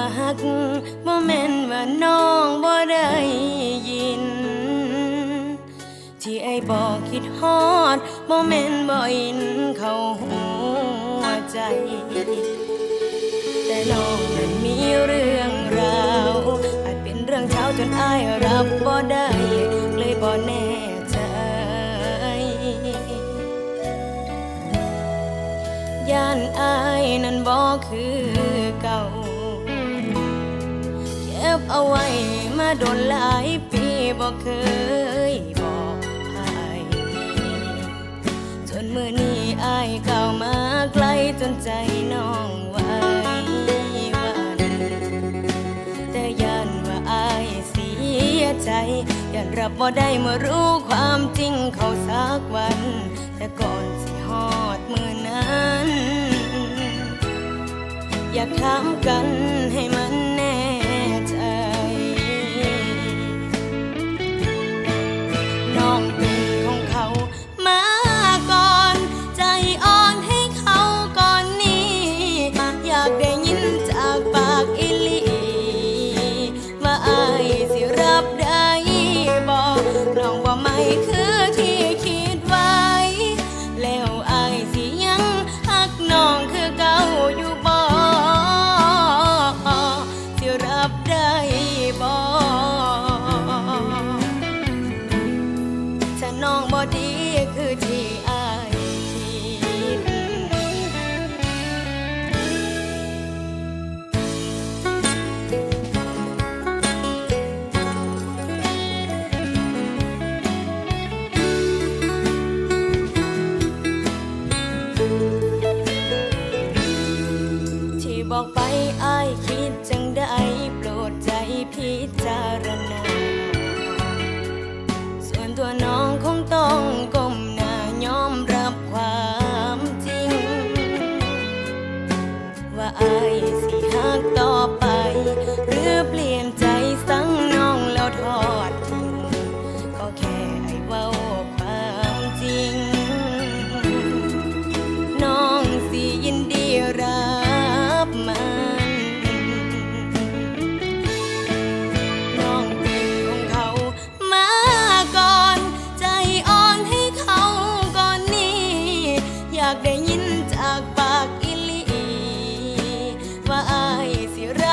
บอกว่าฮักบ่แม่นว่าน้องบ่ได้ยิน ที่ไอ้บอกคิดฮอดบ่แม่นบ่อินเข้าหัวใจ แต่น้องนั้นมีเรื่องราวอาจเป็นเรื่องเช้าจนอายรับบ่ได้ เลยบ่แน่ใจ ย่านอายนั้นบ่คือ บเอาไว้มาโดนหลายปีบ่เคยบอกใครจนมือนี้อายก้ามาไกลจนใจน้องไหวหวันแต่ยันว่าอายเสียใจยันรับบ่ได้เมื่อรู้ความจริงเขาสักวัน แต่ก่อนสิฮอดมือนั้น อยากถามกันให้มัน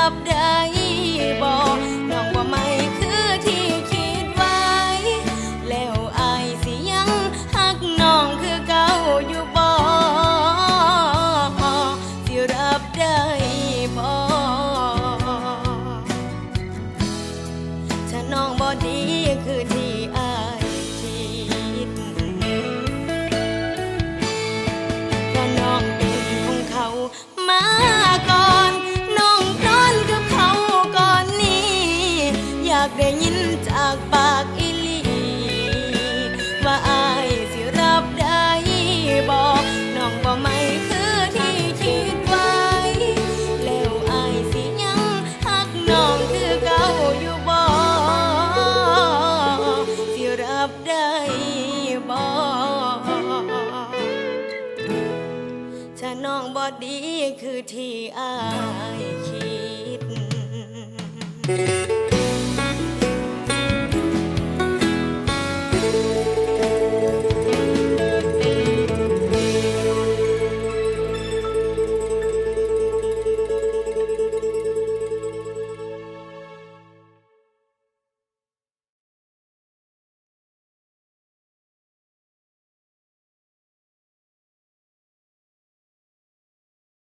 รับได้บอกน้องว่าไม่คือที่คิดไว้ แล้วอายสิยังหักน้องคือเก่าอยู่บ่สิรับได้บ่ถ้าน้องบอดี ดีคือที่อายคิด